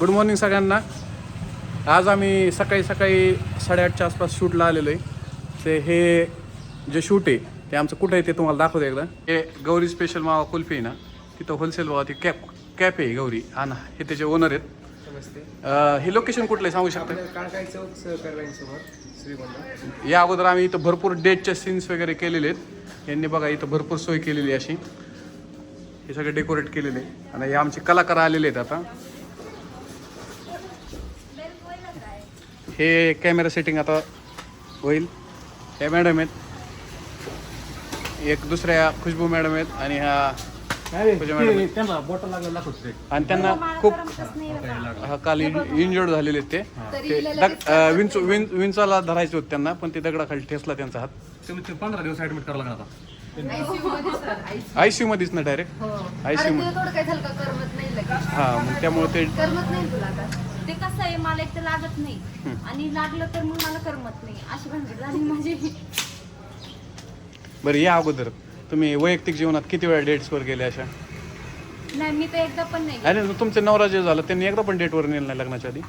Good morning सगळ्यांना. आज आम्ही सकाळी सकाळी साडेआठच्या आसपास शूटला आलेलो आहे ते हे जे शूट आहे ते आमचं कुठं आहे ते तुम्हाला दाखवतो एकदा. हे गौरी स्पेशल मावा कुल्फी आहे ना तिथं होलसेल भावा ती कॅप कॅप आहे गौरी. आणि हे त्याचे ओनर आहेत. हे लोकेशन कुठलं आहे सांगू शकता? या अगोदर आम्ही इथं भरपूर डेटचे सीन्स वगैरे केलेले आहेत. यांनी बघा इथं भरपूर सोय केलेली आहे अशी. हे सगळे डेकोरेट केलेले. आणि हे आमचे कलाकार आलेले आहेत आता. हे कॅमेरा सेटिंग आता होईल. हे मॅडम आहेत. एक दुसऱ्या खुशबू मॅडम आहेत आणि ह्या पूजा मॅडम आहेत. लागला आणि त्यांना खूप हा, काल इंजर्ड झालेले आहेत ते. ते दग- अं, विंच विंच विंचाला धरायचे होते त्यांना पण ते दगडाखाली ठेसला त्यांचा हात. पंधरा दिवस ऍडमिट करावं लागणार आता. आयसीयू मध्येच ना डायरेक्ट आयसीयू मध्ये थोडं काय झालं का? करमत नाही लगेच. हा मग त्यामुळे ते करमत नाही तुला आता. ते कसं आहे मला एक तर लागत नाही. आणि लागलं तर मग मला करमत नाही. अशी भानगड झाली माझी. बरं या अगोदर. तुम्ही वैयक्तिक जीवनात किती वेळा डेट्सवर गेले अशा? नाही मी तर एकदा पण नाही आणि तुमचं नवरा जे झालं त्यांनी एकदा पण डेटवर नेलं नाही लग्नाच्या आधी?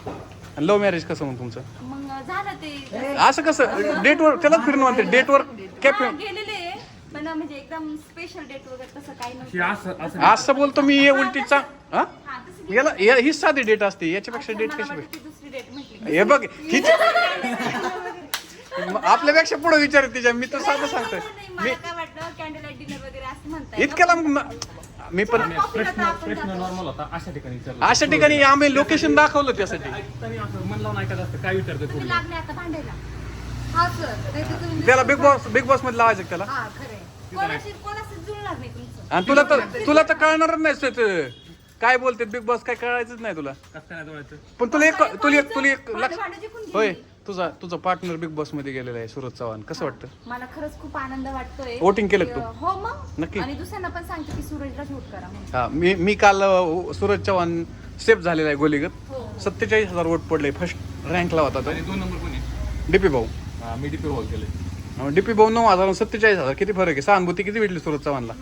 आणि लव्ह मॅरेज कसं मग तुमचं? मग झालं ते. असं कसं? डेटवर त्यालाच फिरणं म्हणते डेटवर कॅप हा, गेलेले. आहे. पण म्हणजे एकदम स्पेशल डेट वगैरे तसं काही हे नव्हतं असं असं असं बोलतो मी ये उलटीचा हा? याला या- हीच साधी डेट असते याच्यापेक्षा डेट कशी दुसरी डेट म्हटली. हे बघ हीच आपल्यापेक्षा पुढे विचार तिच्या. मी तर साधं सांगतोय. नाही, मी मला काय वाटतं कॅन्डल लाइट डिनर वगैरे असं म्हणताय? इतक्याला मग मी पण प्रश्न प्रश्न नॉर्मल होता. अशा ठिकाणी विचारलं अशा ठिकाणी आम्ही लोकेशन दाखवलं त्यासाठी. ऐकताना असं मन लावून ऐकत असतं. काय विचारतं तुम्ही पूर्ण? लागले आता भांडायला. हा सर नाही तर तुम्ही त्याला बिग बॉस बिग बॉसमध्ये लावायचं का त्याला? हा खरे कोणाशी कोणाशी जुळणार नाही तुमचं. आणि तुला तर तुला तर कळणारच नाही ते काय बोलते बिग बॉस काय कळायचंच नाही तुला. कसं काय पण तुला एक तुला एक तुला एक लक्ष. होय तुझा तुझा पार्टनर बिग बॉसमध्ये गेलेला आहे सुरज चव्हाण. कसं वाटतं? मला खरंच खूप आनंद वाटतोय. Voting केलं का की, तू? हो मग. नक्की? आणि दुसऱ्यांना पण सांगते की सूरजला शूट करा म्हणून. हा मी मी काल अ, सुरज चव्हाण सेफ झालेला आहे गोलीगत. हो सत्तेचाळीस हजार वोट पडले फर्स्ट रँकला होता आणि दोन नंबर कोणी डीपी भाऊ. हा मी डीपी हॉल केले डीपी भाऊ नऊ हजार आणि सत्तेचाळीस हजार. किती फरक आहे? सहानुभूती किती भेटली सुरज चव्हाणला.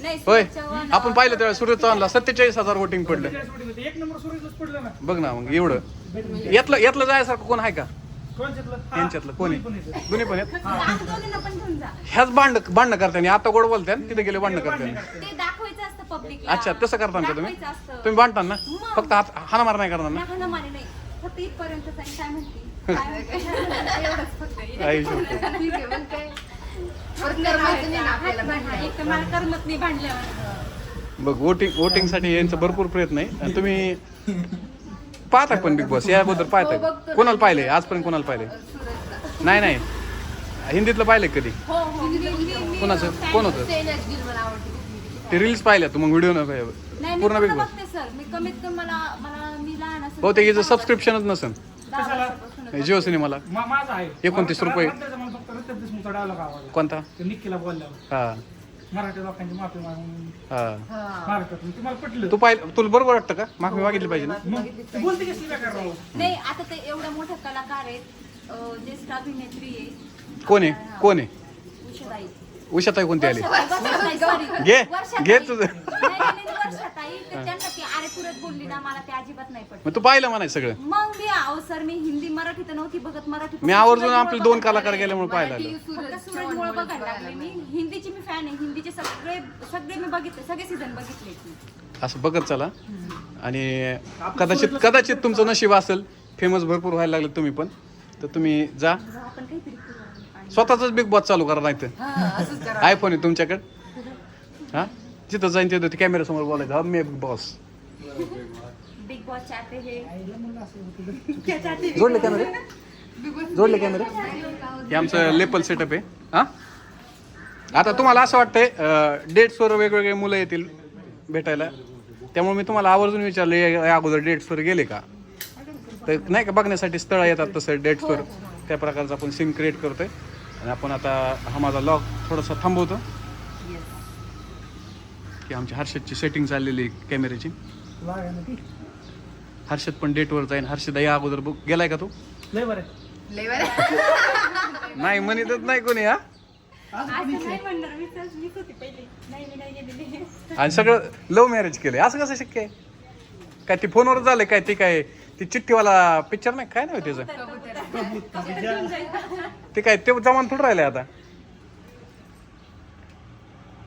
नाही होय. सूरज चव्हाण, आपण पाहिलं त्यावेळेस सुरज चव्हाणला सत्तेचाळीस हजार वोटिंग पडलं. एक नंबर सुरेशच पडलं ना. बघ ना मग एवढं. यातलं यातलं जायसारखं कोण आहे का? यांच्यातलं. कोणी दोन्ही पण आहेत. आता दोघींना पण घेऊन जा. ह्याच भांड भांडणं करताना आता गोड बोलते तिथे गेले भांडणं करताना. ते दाखवायचं असतं पब्लिकला अच्छा तसं करता का तुम्ही? तुम्ही भांडता ना फक्त हात हाणामार नाही करणार ना नाही ना मारे नाही. फक्त इथपर्यंत काय म्हणते? काय म्हणते? एवढंच फक्त. आई. शपथ. ठीक आहे मग काय? परत करमायचं नाही ना आपल्याला. हा, एक तर मला करमत नाही भांडल्यावर. बघ वोटिंग वोटिंगसाठी यांचा भरपूर प्रयत्न आहे. आणि तुम्ही पाहता पण बिग बॉस याबद्दल हो, पाहता बघतो. कोणाला पाहिले आजपर्यंत कोणाला पाहिले नाही नाही. हिंदीतलं पाहिले कधी? हो हो. मी- मी- मी- कोणाचं? कोण होतं? सेनाच गिल मला आवडते. ते रील्स पाहिल्या तू मग व्हिडिओ न नाही मी पूर्ण बिग पूर्ण बॉस बघते सर मी कमीत कमी मला मला मी लहान असेल बहुतेक याचं सबस्क्रिप्शनच नसेल. जिओ सिनेमाला. माझा आहे. एकोणतीस रुपये. मला मला डायलॉग आवडला. कोणता? ते निक्कीला बोलल्यावर. हा. मराठी लोकांची माफी मागून. हा. महाराष्ट्रातून तुम्हाला पटलं. तू पाहिलं तुला बरोबर वाटतं का? माफी मागितली पाहिजे ना? मग तू बोलते राव? नाही आता ते एवढे मोठे कलाकार आहेत. अं, ज्येष्ठ अभिनेत्री आहे. कोण आहे? कोण आहे? उषाताई. उषाताई कोणती आली? वर्षाताई, sorry. घे. वर्षाताई. घे तुझं. नाही, तर त्यांना ती आरे तुरत बोलली ना मला ते अजिबात नाही पडत मग तू पाहिलं म्हणायचं सगळं. मग मी अहो सर मी हिंदी मराठी तर नव्हती बघत मराठी मी आवर्जून आपले दोन कलाकार गेल्यामुळे पाहायला आलो फक्त सूरजमुळे बघायला लागले. मी हिंदीची मी फॅन आहे. हिंदीचे सगळे सगळे मी बघितले सगळे सीझन बघितले. मी. असं बघत चला. आणि कदाचित कदाचित तुमचं नशीब असेल फेमस भरपूर व्हायला लागले तुम्ही पण. तर तुम्ही जा. आपण काहीतरी करू आणि- स्वतःच बिग बॉस चालू करा नाही तर आयफोन आहे तुमच्याकडे. हा? जिथं जाईन तिथं ते कॅमेरा समोर बोलायचं. हा मी बिग बॉस बिग बॉस चाहते हे. क्या चाहते हैं? जोडले कॅमेरे जोडले कॅमेरे हे आमचं लेपल सेटअप आहे. हा? आता तुम्हाला असं वाटतंय डेट्सवर वेगवेगळे मुलं येतील भेटायला. त्यामुळे मी तुम्हाला आवर्जून विचारले या अगोदर डेट्सवर गेले का? तर नाही का बघण्यासाठी स्थळं येतात तसं डेट्सवर त्या प्रकारचं आपण सिम क्रिएट करतोय. आणि आपण आता हा माझा लॉग थोडासा थांबवतो. की आमची हर्षदची सेटिंग चाललेली आहे कॅमेऱ्याची हर्षद पण डेटवर जाईन. हर्षद या अगोदर बुक गेलाय का तू? नाही म्हणतच नाही कोणी हा? असं नाही म्हणणार. मी तर मीच होती पहिले. नाही मी नाही गेलेली. आणि सगळं लव्ह मॅरेज केलंय. असं कसं शक्य आहे? काय ती फोनवर झालंय काय? ती काय ती चिठ्ठीवाला पिक्चर नाही? काय नाही त्याचं ते काय ते जमान थोडं राहिले आता.